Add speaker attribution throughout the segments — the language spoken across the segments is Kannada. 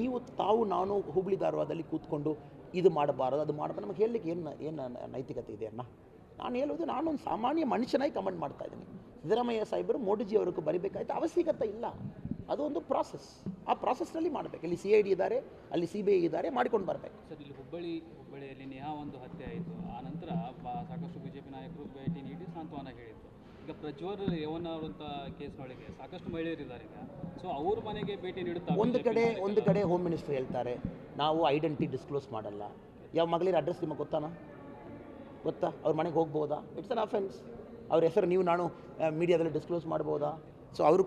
Speaker 1: ನೀವು ತಾವು ನಾನು ಹುಬ್ಳಿ ಧಾರವಾಡದಲ್ಲಿ ಕೂತ್ಕೊಂಡು ಇದು ಮಾಡಬಾರದು, ಅದು ಮಾಡಬಾರ್ದು ನಮಗೆ ಹೇಳಲಿಕ್ಕೆ ಏನು ಏನು ನೈತಿಕತೆ ಇದೆ ಅಣ್ಣ? ನಾನು ಹೇಳೋದು ನಾನು ಒಂದು ಸಾಮಾನ್ಯ ಮನುಷ್ಯನಾಗಿ ಕಮೆಂಟ್ ಮಾಡ್ತಾ ಇದ್ದೀನಿ. ಸಿದ್ದರಾಮಯ್ಯ ಸಾಹೇಬರು ಮೋದಿಜಿ ಅವ್ರಿಗೆ ಬರಿಬೇಕಾಯ್ತು, ಅವಶ್ಯಕತೆ ಇಲ್ಲ. ಅದು ಒಂದು ಪ್ರಾಸೆಸ್ ಆ ಪ್ರಾಸೆಸ್ನಲ್ಲಿ ಮಾಡಬೇಕು. ಇಲ್ಲಿ ಸಿ ಐ ಡಿ ಇದ್ದಾರೆ, ಅಲ್ಲಿ ಸಿ ಬಿ ಐ ಇದ್ದಾರೆ, ಮಾಡ್ಕೊಂಡು ಬರಬೇಕು.
Speaker 2: ಸರ್, ಇಲ್ಲಿ ಹುಬ್ಬಳ್ಳಿ, ಹುಬ್ಬಳ್ಳಿಯಲ್ಲಿ ನೇಹಾ ಒಂದು ಹತ್ಯೆ ಆಯಿತು. ಆ ನಂತರ ಸಾಕಷ್ಟು ಬಿಜೆಪಿ ನಾಯಕರು ಭೇಟಿ ನೀಡಿ ಸಾಂತ್ವನ ಹೇಳಿದ್ರು. ಈಗ ಪ್ರಜ್ವಲ್ ಕೇಸ್ ಮಹಿಳೆಯರು ಕೇಸ್ನೊಳಗೆ ಸಾಕಷ್ಟು ಮಹಿಳೆಯರಿದ್ದಾರೆ ಈಗ. ಸೊ ಅವ್ರ ಮನೆಗೆ ಭೇಟಿ ನೀಡುತ್ತಾ
Speaker 1: ಒಂದು ಕಡೆ? ಒಂದು ಕಡೆ ಹೋಮ್ ಮಿನಿಸ್ಟರ್ ಹೇಳ್ತಾರೆ ನಾವು ಐಡೆಂಟಿಟಿ ಡಿಸ್ಕ್ಲೋಸ್ ಮಾಡಲ್ಲ. ಯಾವ ಮಗಳಿರ ಅಡ್ರೆಸ್ ನಿಮಗೆ ಗೊತ್ತಾನ? ಗೊತ್ತಾ? ಅವ್ರ ಮನೆಗೆ ಹೋಗ್ಬೋದಾ? ಇಟ್ಸ್ ಅನ್ ಅಫೆನ್ಸ್ ಅವ್ರ ಹೆಸರು ನೀವು ನಾನು ಮೀಡಿಯಾದಲ್ಲಿ ಡಿಸ್ಕ್ಲೋಸ್ ಮಾಡ್ಬೋದಾ ಸೊ ಅವರು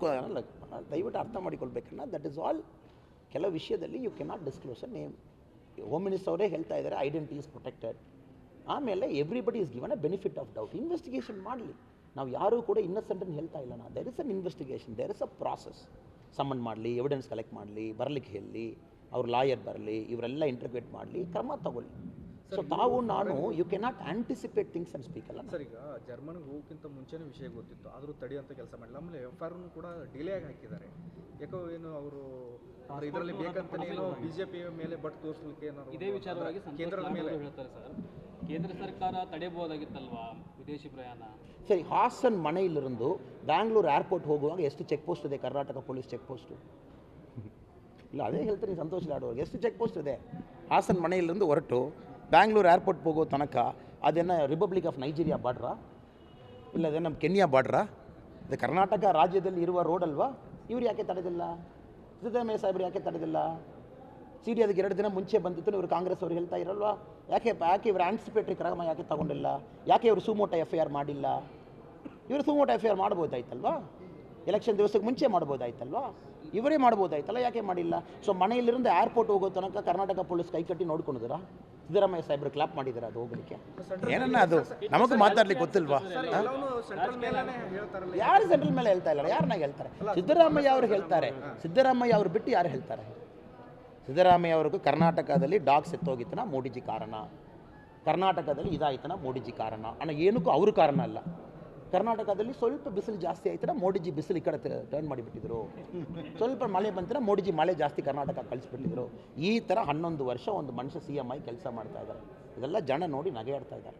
Speaker 1: ದಯವಿಟ್ಟು ಅರ್ಥ ಮಾಡಿಕೊಳ್ಬೇಕನ್ನ ದಟ್ ಇಸ್ ಆಲ್ ಕೆಲವು ವಿಷಯದಲ್ಲಿ you cannot disclose a name home minister ಅವರೇ ಹೇಳ್ತಾ ಇದ್ದಾರೆ ಐಡೆಂಟಿ ಇಸ್ ಪ್ರೊಟೆಕ್ಟೆಡ್ ಆಮೇಲೆ everybody is given a benefit of doubt investigation ಮಾಡಲಿ. ನಾವು ಯಾರೂ ಕೂಡ ಇನ್ನಸೆಂಟ್ ಅಂತ ಹೇಳ್ತಾ ಇಲ್ಲ ನಾ there is an investigation there is a process summon ಮಾಡಲಿ ಎವಿಡೆನ್ಸ್ ಕಲೆಕ್ಟ್ ಮಾಡಲಿ ಬರಲಿಕ್ಕೆ ಹೇಳಿ ಅವ್ರ ಲಾಯರ್ ಬರಲಿ ಇವರೆಲ್ಲ ಇಂಟರ್ಗ್ರೇಟ್ ಮಾಡಲಿ ಕ್ರಮ ತಗೊಳ್ಳಿ. ಸೊ ತಾವು ನಾನು you cannot anticipate things and speak ಅಲ್ಲ
Speaker 3: ಸರ್ ಈಗ ಜರ್ಮನ್ಗೆ ಹೋಗೋಕ್ಕಿಂತ ಮುಂಚೆನೇ ವಿಷಯ ಗೊತ್ತಿತ್ತು. ಆದರೂ ತಡಿ ಅಂತ ಕೆಲಸ ಮಾಡಿಲ್ಲ ಆಮೇಲೆ ಎಫ್ ಆರ್ ಕೂಡ ಡಿಲೇ ಆಗಿ ಹಾಕಿದ್ದಾರೆ. ಯಾಕೋ ಏನು ಅವರು ಇದರಲ್ಲಿ ಬೇಕಂತ ಏನೋ ಬಿಜೆಪಿ ಮೇಲೆ ಬಟ್ ತೋರಿಸಲಿಕ್ಕೆ ಏನೋ
Speaker 2: ಇದೇ ವಿಚಾರವಾಗಿ
Speaker 3: ಕೇಂದ್ರದ ಮೇಲೆ.
Speaker 2: ಹೇಳ್ತಾರೆ ಸರ್. ಕೇಂದ್ರ ಸರ್ಕಾರ ತಡೆಯಬಹುದಾಗಿತ್ತಲ್ವಾ ವಿದೇಶಿ ಪ್ರಯಾಣ?
Speaker 1: ಸರಿ, ಹಾಸನ್ ಮನೆಯಲ್ಲಿருந்து ಬ್ಯಾಂಗ್ಳೂರು ಏರ್ಪೋರ್ಟ್ ಹೋಗುವಾಗ ಎಷ್ಟು ಚೆಕ್ ಪೋಸ್ಟ್ ಇದೆ? ಕರ್ನಾಟಕ ಪೊಲೀಸ್ ಚೆಕ್ ಪೋಸ್ಟ್ ಇಲ್ಲ, ಅದೇ ಹೇಳ್ತೀನಿ, ಸಂತೋಷ ಆಡುವಾಗ ಎಷ್ಟು ಚೆಕ್ ಪೋಸ್ಟ್ ಇದೆ? ಹಾಸನ್ ಮನೆಯಲ್ಲಿருந்து ಹೊರಟು ಬ್ಯಾಂಗ್ಳೂರ್ ಏರ್ಪೋರ್ಟ್ ಹೋಗೋ ತನಕ ಅದೇನೋ ರಿಪಬ್ಲಿಕ್ ಆಫ್ ನೈಜೀರಿಯಾ ಬಾಡ್ರಾ ಇಲ್ಲ ಅದೇ ನಮ್ಮ ಕೆನ್ಯಾ ಬಾಡ್ರಾ ಇದು ಕರ್ನಾಟಕ ರಾಜ್ಯದಲ್ಲಿ ಇರುವ ರೋಡ್ ಅಲ್ವಾ? ಇವ್ರು ಯಾಕೆ ತಡೆದಿಲ್ಲ? ಸಿದ್ದರಾಮಯ್ಯ ಸಾಹೇಬ್ರು ಯಾಕೆ ತಡೆದಿಲ್ಲ? ಸಿ ಅದಕ್ಕೆ ಎರಡು ದಿನ ಮುಂಚೆ ಬಂದಿತ್ತು ಇವರು ಕಾಂಗ್ರೆಸ್ ಅವರು ಹೇಳ್ತಾ ಇರಲ್ವಾ? ಯಾಕೆ ಯಾಕೆ ಇವರು ಆನ್ಸಿಪೇಟ್ರಿ ಕ್ರಮ ಯಾಕೆ ತಗೊಂಡಿಲ್ಲ? ಯಾಕೆ ಇವರು ಸುಮೋಟ ಎಫ್ ಐ ಆರ್ ಮಾಡಿಲ್ಲ? ಇವರು ಸುಮೋಟ ಎಫ್ ಐ ಆರ್ ಮಾಡ್ಬೋದಾಯ್ತಲ್ವಾ? ಎಲೆಕ್ಷನ್ ದಿವಸಕ್ಕೆ ಮುಂಚೆ ಮಾಡ್ಬೋದಾಯ್ತಲ್ವಾ? ಇವರೇ ಮಾಡ್ಬೋದಾಯ್ತಲ್ಲ ಯಾಕೆ ಮಾಡಿಲ್ಲ? ಸೊ ಮನೆಯಲ್ಲಿರೋದು ಏರ್ಪೋರ್ಟ್ ಹೋಗೋ ತನಕ ಕರ್ನಾಟಕ ಪೊಲೀಸ್ ಕೈ ಕಟ್ಟಿ ನೋಡ್ಕೊಂಡಿದ್ದೀರಾ? ಸಿದ್ದರಾಮಯ್ಯ ಸಾಹೇಬ್ರು ಕ್ಲಾಪ್ ಮಾಡಿದಿರ ಅದು ಹೋಗ್ಲಿಕ್ಕೆ? ಏನನ್ನ ಅದು? ನಮಗೂ ಮಾತಾಡ್ಲಿಕ್ಕೆ ಗೊತ್ತಿಲ್ವಾ? ಯಾರು ಸೆಂಟ್ರಲ್ ಮೇಲೆ ಹೇಳ್ತಾ ಇಲ್ಲ ಯಾರನ್ನ ಹೇಳ್ತಾರೆ? ಸಿದ್ದರಾಮಯ್ಯ ಅವ್ರು ಹೇಳ್ತಾರೆ. ಸಿದ್ದರಾಮಯ್ಯ ಅವ್ರು ಬಿಟ್ಟು ಯಾರು ಹೇಳ್ತಾರೆ? ಸಿದ್ದರಾಮಯ್ಯ ಅವ್ರಿಗೂ ಕರ್ನಾಟಕದಲ್ಲಿ ಡಾಗ್ಸ್ ಎತ್ತೋಗಿತ್ತನ, ಮೋಡಿಜಿ ಕಾರಣ. ಕರ್ನಾಟಕದಲ್ಲಿ ಇದಾಯ್ತನ, ಮೋಡಿಜಿ ಕಾರಣ. ಅಣ್ಣ, ಏನಕ್ಕೂ ಅವರು ಕಾರಣ ಅಲ್ಲ. ಕರ್ನಾಟಕದಲ್ಲಿ ಸ್ವಲ್ಪ ಬಿಸಿಲು ಜಾಸ್ತಿ ಆಯ್ತನ, ಮೋಡಿಜಿ ಬಿಸಿಲು ಈ ಕಡೆ ಟರ್ನ್ ಮಾಡಿಬಿಟ್ಟಿದ್ರು. ಸ್ವಲ್ಪ ಮಳೆ ಬಂತನ, ಮೋಡಿಜಿ ಮಳೆ ಜಾಸ್ತಿ ಕರ್ನಾಟಕ ಕಳಿಸ್ಬಿಟ್ಟಿದ್ರು. ಈ ಥರ ಹನ್ನೊಂದು ವರ್ಷ ಒಂದು ಮನುಷ್ಯ ಸಿ ಎಂ ಐ ಕೆಲಸ ಮಾಡ್ತಾ ಇದ್ದಾರೆ ಇದೆಲ್ಲ ಜನ ನೋಡಿ ನಗೆಯಾಡ್ತಾ ಇದ್ದಾರೆ